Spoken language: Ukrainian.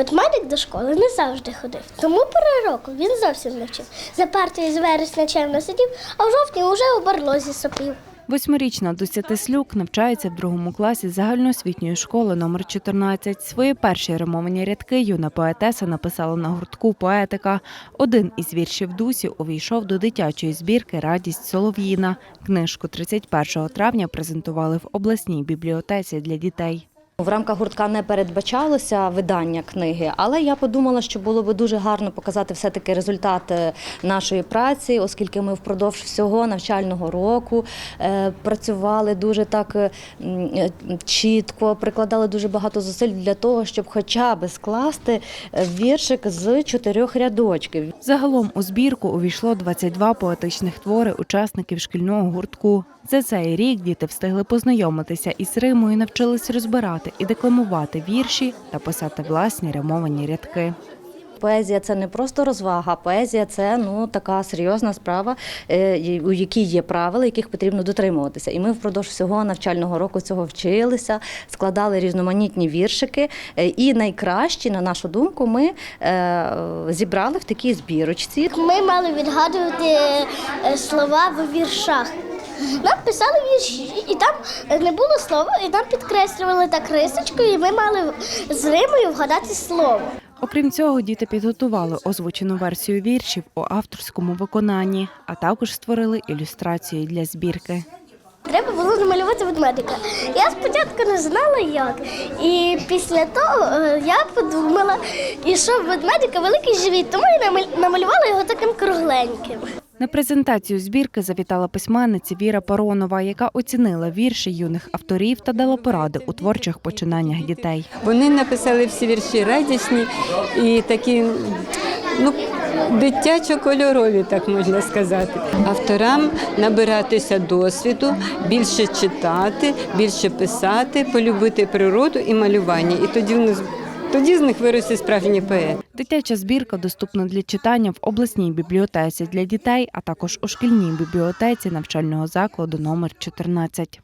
Ведмедик до школи не завжди ходив, тому пори року він зовсім не вчив. За партою з вересня чемно сидів, а в жовтні уже у барлозі сопів. Восьмирічна Дуся Теслюк навчається в другому класі загальноосвітньої школи номер 14. Свої перші римовані рядки юна поетеса написала на гуртку поетика. Один із віршів Дусі увійшов до дитячої збірки Радість Солов'їна. Книжку 31 травня презентували в обласній бібліотеці для дітей. В рамках гуртка не передбачалося видання книги, але я подумала, що було би дуже гарно показати все-таки результат е, нашої праці, оскільки ми впродовж всього навчального року е, працювали дуже так е, чітко, прикладали дуже багато зусиль для того, щоб хоча б скласти віршик з чотирьох рядочків. Загалом у збірку увійшло 22 поетичних твори учасників шкільного гуртку. За цей рік діти встигли познайомитися із Римою, навчились розбирати і декламувати вірші та писати власні римовані рядки. Поезія це не просто розвага, поезія це ну така серйозна справа, е, у якій є правила, яких потрібно дотримуватися. І ми впродовж всього навчального року цього вчилися, складали різноманітні віршики. Е, І найкращі, на нашу думку, ми е, зібрали в такій збірочці. Ми мали відгадувати слова в віршах. Нам писали вірші, і там е, не було слова, і нам підкреслювали так рисочкою, і ми мали з римою вгадати слово. Окрім цього, діти підготували озвучену версію віршів у авторському виконанні, а також створили ілюстрації для збірки. Треба було намалювати ведмедика. Я спочатку не знала як. І після того е, я подумала, і що в ведмедика великий живіт, тому я намаль- намалювала його таким кругленьким. На презентацію збірки завітала письменниця Віра Паронова, яка оцінила вірші юних авторів та дала поради у творчих починаннях дітей. Вони написали всі вірші радісні і такі ну, дитячо-кольорові, так можна сказати. Авторам набиратися досвіду, більше читати, більше писати, полюбити природу і малювання. І тоді, в нас- тоді з них виросте справжні поети. Дитяча збірка доступна для читання в обласній бібліотеці для дітей, а також у шкільній бібліотеці навчального закладу номер 14.